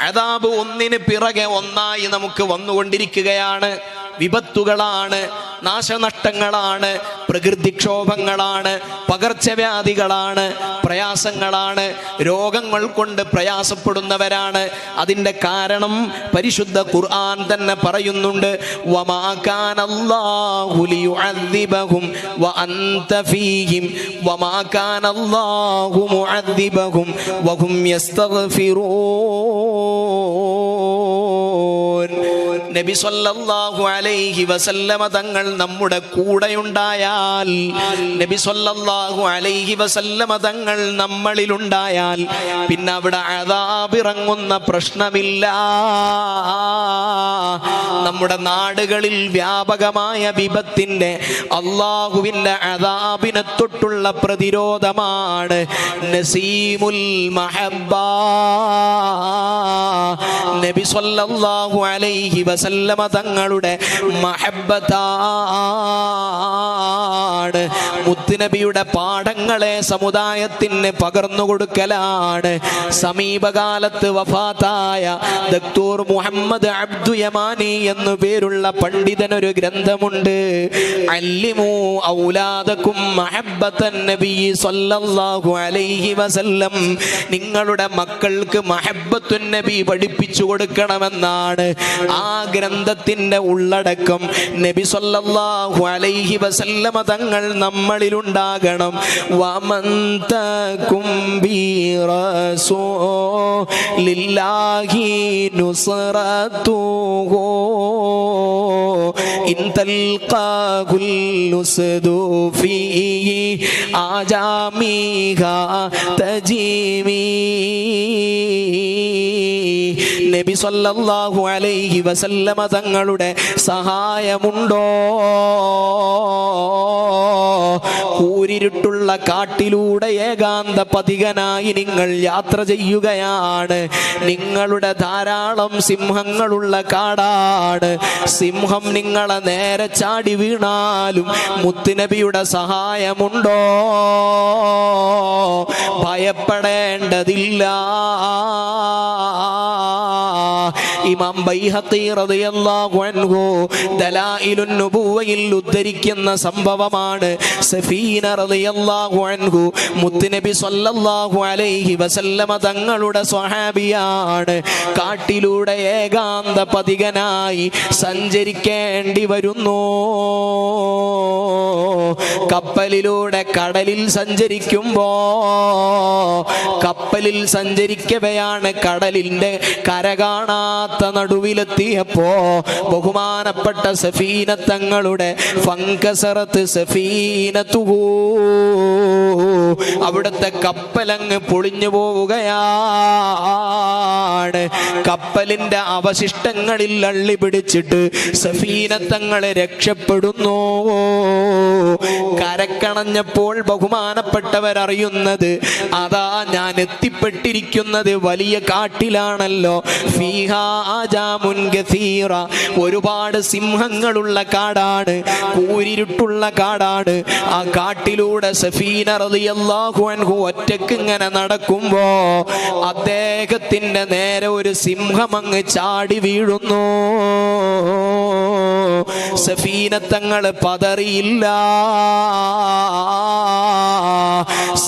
അതാബ് ഒന്നിന് പിറകെ ഒന്നായി നമുക്ക് വന്നുകൊണ്ടിരിക്കുകയാണ്. വിപത്തുകളാണ് നാശനഷ്ടങ്ങളാണ് പ്രകൃതിക്ഷോഭങ്ങളാണ് പകർച്ചവ്യാധികളാണ് പ്രയാസങ്ങളാണ് രോഗങ്ങൾ കൊണ്ട് പ്രയാസപ്പെടുന്നവരാണ്. അതിന്റെ കാരണം പരിശുദ്ധ ഖുർആൻ തന്നെ പറയുന്നുണ്ട് വമാ നബി സല്ലല്ലാഹു അലൈഹി വസല്ലമ തങ്ങൾ നമ്മുടെ കൂടെയുണ്ടായാൽ നബി സല്ലല്ലാഹു അലൈഹി വസല്ലമ തങ്ങൾ നമ്മളിലുണ്ടായാൽ പിന്നെ അവിടെ അതാപിറങ്ങുന്ന പ്രശ്നമില്ല. നമ്മുടെ നാടുകളിൽ വ്യാപകമായ വിപത്തിന്റെ അള്ളാഹുവിന്റെ അതാബിനെ തൊട്ടുള്ള പ്രതിരോധമാണ് നസീമുൽ നബി സല്ലല്ലാഹു അലൈഹി വസല്ലമ തങ്ങളുടെ മഹബത്താണ് മുത്തുനബിയുടെ പാഠങ്ങളെ സമുദായത്തിന് പകർന്നു കൊടുക്കലാണ്. സമീപകാലത്ത് വഫാത്തായ ദക്തൂർ മുഹമ്മദ് അബ്ദു യമാനി എന്നു പേരുള്ള ഗ്രന്ഥമുണ്ട്. ഔലാദക്കും മഹബ്ബത്തൻ നബി സല്ലല്ലാഹു അലൈഹി വസല്ലം. നിങ്ങളുടെ മക്കൾക്ക് മഹബ്ബത്തുൻ നബി പഠിപ്പിച്ചു കൊടുക്കണമെന്നാണ് ആ ഗ്രന്ഥത്തിന്റെ ഉള്ളടക്കം. നബി സല്ലല്ലാഹു അലൈഹി വസല്ലമ തങ്ങൾ നമ്മളിൽ ഉണ്ടാകണം വമന്തകും ലില്ലാഹി നുസ്റത്തുഹു ഇൻ തൽഖാഹുൽ നുസ്ദു ഫീഹി ആജാമിഹ തജീമി നബി സല്ലല്ലാഹു അലൈഹി വസല്ലമ തങ്ങളുടെ സഹായമുണ്ടോ? കൂരിരുട്ടുള്ള കാട്ടിലൂടെ ഏകാന്ത പതികനായി നിങ്ങൾ യാത്ര ചെയ്യുകയാണ്. നിങ്ങളുടെ ധാരാളം സിംഹങ്ങളുള്ള കാടാണ്. സിംഹം നിങ്ങളെ നേരെ ചാടി വീണാലും മുത്തുനബിയുടെ സഹായമുണ്ടോ? ഭയപ്പെടേണ്ടതില്ല. Um, ഇമാം ബൈഹഖി റളിയല്ലാഹു അൻഹു ദലായിലുൻ നുബുവയിൽ ഉദ്ധരിക്കുന്ന സംഭവമാണ്. സഫീന റളിയല്ലാഹു അൻഹു മുത്തുനബി സ്വല്ലല്ലാഹു അലൈഹി വസല്ലമ തങ്ങളുടെ സ്വഹാബിയാണ്. കാട്ടിലൂടെ ഏകാന്ത പതികനായി സഞ്ചരിക്കേണ്ടി വരുന്നു. കപ്പലിലൂടെ കടലിൽ സഞ്ചരിക്കുമ്പോ കപ്പലിൽ സഞ്ചരിക്കവെയാണ് കടലിന്റെ കര കാണാത്ത നടുവിലെത്തിയപ്പോ ബഹുമാനപ്പെട്ട സഫീന തങ്ങളുടെ ഫങ്കസറത്ത് സഫീനത്തുഹൂ. അവിടുത്തെ കപ്പലങ്ങ് പൊളിഞ്ഞു പോവുകയാണ്. കപ്പലിന്റെ അവശിഷ്ടങ്ങളിൽ അള്ളി പിടിച്ചിട്ട് സഫീനത്തങ്ങളെ രക്ഷപ്പെടുന്നു. കരക്കണഞ്ഞപ്പോൾ ബഹുമാനപ്പെട്ടവരറിയുന്നത് അതാ ഞാൻ എത്തിപ്പെട്ടിരിക്കുന്നത് വലിയ കാട്ടിലാണല്ലോ. ഫീഹാ. ഒരുപാട് സിംഹങ്ങളുള്ള കാടാണ്. കൂരിരുട്ടുള്ള കാടാണ്. ആ കാട്ടിലൂടെ സഫീന റളിയല്ലാഹു ഒറ്റയ്ക്ക് ഇങ്ങനെ നടക്കുമ്പോ അദ്ദേഹത്തിന്റെ നേരെ ഒരു സിംഹം അങ്ങ് ചാടി വീഴുന്നു. സഫീന സഫീനത്തങ്ങൾ പതറിയില്ല.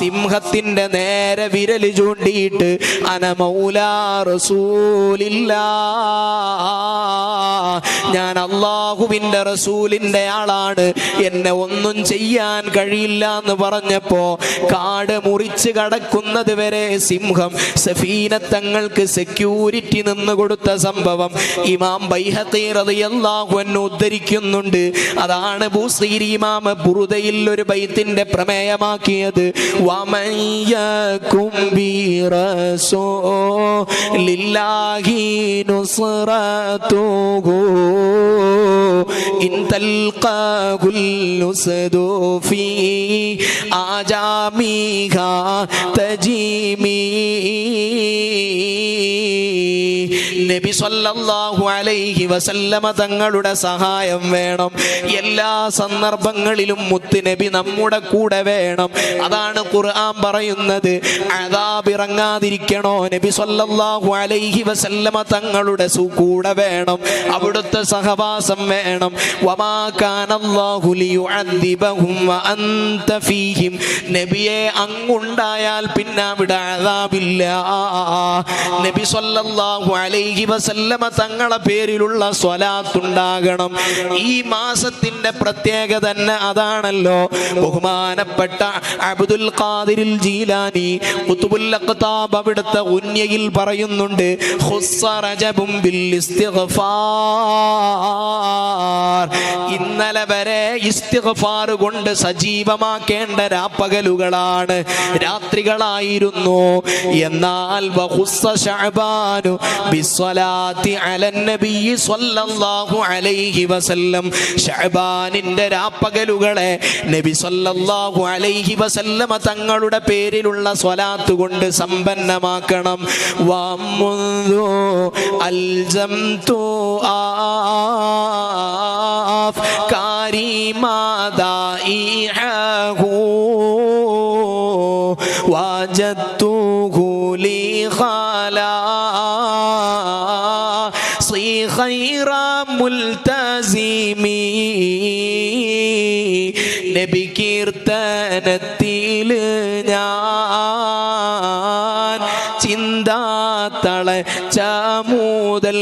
സിംഹത്തിന്റെ നേരെ വിരൽ ചൂണ്ടിയിട്ട് അനമൗലാ റസൂലില്ല ഞാൻ അള്ളാഹുവിന്റെ റസൂലിന്റെ ആളാണ് എന്നെ ഒന്നും ചെയ്യാൻ കഴിയില്ല എന്ന് പറഞ്ഞപ്പോ കാട് മുറിച്ച് കടക്കുന്നത് വരെ സിംഹം സഫീന തങ്ങൾക്ക് സെക്യൂരിറ്റി നിന്ന് കൊടുത്ത സംഭവം. ഇമാം അൻഹു ഉദ്ധരിക്കുന്നുണ്ട്. അതാണ് ബൂസീരി ഇമാം ബുറുദയിൽ ഒരു ബൈത്തിന്റെ പ്രമേയമാക്കിയത്. ومن يكن برسول الله نصرته. إن تلقى كل سد في أعجامها تجيمي. നബി സല്ലല്ലാഹു അലൈഹി വസല്ലമ തങ്ങളുടെ സഹായം വേണം. എല്ലാ സന്ദർഭങ്ങളിലും മുത്ത് നബി നമ്മുടെ കൂടെ വേണം. അതാണ് ഖുർആൻ പറയുന്നത്. അദാബ് ഇറങ്ങാതിരിക്കണോ നബി സല്ലല്ലാഹു അലൈഹി വസല്ലമ തങ്ങളുടെ കൂടെ വേണം. അവിടുത്തെ സഹവാസം വേണം. വമാ കാനല്ലാഹു ലിയുഅദ്ദിബഹും വഅൻത ഫീഹിം. നബിയെ അങ്ങുണ്ടായാൽ പിന്നെ അവിടെ അതാബില്ല നബി സല്ലല്ലാഹു അലൈഹി വസല്ലമ തങ്ങളെ പേരിലുള്ള സ്വലാത്തുണ്ടാകണം. ഈ മാസത്തിന്റെ പ്രത്യേകത തന്നെ അതാണല്ലോ. ബഹുമാനപ്പെട്ട അബ്ദുൽ ഖാദിരിൽ ജീലാനി ഖുതുബുല്ലഖ്താബ് അഖ്താബ് അവിടുത്തെ ഉന്യയിൽ പറയുന്നുണ്ട് ഖുസ്സ റജബും ബിൽ ഇസ്തിഗ്ഫാർ. ഇന്നലെ വരെ ഇസ്തിഗ്ഫാർ കൊണ്ട് സജീവമാക്കേണ്ട രാപ്പകലുകളാണ് രാത്രികളായിരുന്നു. എന്നാൽ വഖുസ്സ ശഅബാനു ബിസ്സലാത്തി അലൻ നബിയ്യി സ്വല്ലല്ലാഹു അലൈഹി വസല്ലം ശഅബാനിന്റെ രാപ്പകലുകളെ നബി സ്വല്ലല്ലാഹു അലൈഹി വസല്ലമ തങ്ങളുടെ പേരിലുള്ള സ്വലാത്ത് കൊണ്ട് സമ്പന്നമാക്കണം വമുന്ദു അൽജംതു ആഫ് കാരിമാദായിഹു وجدته لي خلاصي മുൽത്തസീമി നബി കീർത്തനത്തിൽ ഞാൻ ചിന്താത്തള ചാമൂതൽ.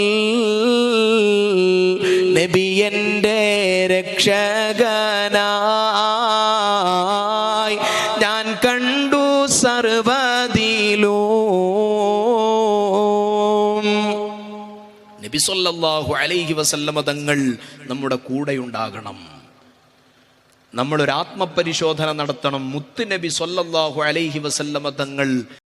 നബി എന്റെ രക്ഷകനാ. നബി സല്ലല്ലാഹു അലൈഹി വസല്ലമ തങ്ങൾ നമ്മുടെ കൂടെയുണ്ടാകണം. നമ്മൾ ഒരു ആത്മപരിശോധന നടത്തണം. മുത്ത് നബി സല്ലല്ലാഹു അലൈഹി വസല്ലമ തങ്ങൾ